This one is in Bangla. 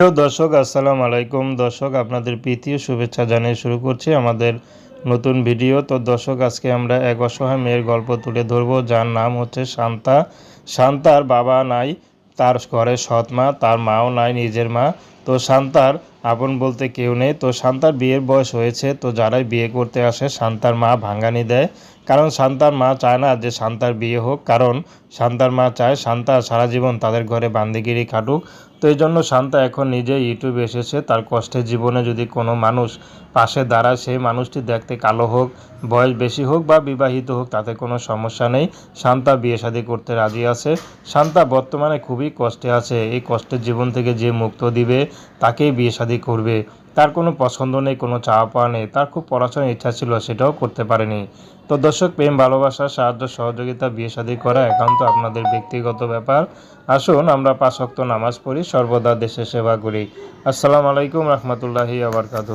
দর্শক, আসসালামু আলাইকুম। দর্শক, আপনাদের প্রীতি ও শুভেচ্ছা জানিয়ে শুরু করছি আমাদের নতুন ভিডিও। তো দর্শক, আজকে আমরা এক অসহায় মেয়ের গল্প তুলে ধরবো। যার নাম হচ্ছে শান্তা। শান্তার বাবা নাই, তার ঘরে সৎ মা, তার মাও নাই, নিজের মা। তো শান্তার আপন বলতে কেউ নেই। তো শান্তার বিয়ের বয়স হয়েছে, তো যারাই বিয়ে করতে আসে, শান্তার মা ভাঙ্গানি দেয়। কারণ শান্তার মা চায় না যে শান্তার বিয়ে হোক, কারণ শান্তার মা চায় শান্তা সারা জীবন তাদের ঘরে বান্দিগিরি কাটুক। তো এই জন্য শান্তা এখন নিজে ইউটিউবে এসেছে, তার কষ্টের জীবনে যদি কোনো মানুষ পাশে দাঁড়ায়, সেই মানুষটি দেখতে কালো হোক, বয়স বেশি হোক বা বিবাহিত হোক, তাতে কোনো সমস্যা নেই। শান্তা বিয়ে শাদী করতে রাজি আছে। শান্তা বর্তমানে খুবই কষ্টে আছে। এই কষ্টের জীবন থেকে যে মুক্ত দিবে তাকেই বিয়ে শাদী করবে। তার কোনো পছন্দ নেই, কোনো চাওয়া পাওয়া নেই। তার খুব পড়াশোনার ইচ্ছা ছিল, সেটাও করতে পারেনি। তো দর্শক, প্রেম, ভালোবাসা, সাহায্য, সহযোগিতা, বিয়ে শাদী করা একান্ত আপনাদের ব্যক্তিগত ব্যাপার। আসুন, আমরা পাঁচ ওয়াক্ত নামাজ পড়ি, সর্বদা দেশে সেবা করি। আসসালামু আলাইকুম রহমতুল্লাহি আবরকাত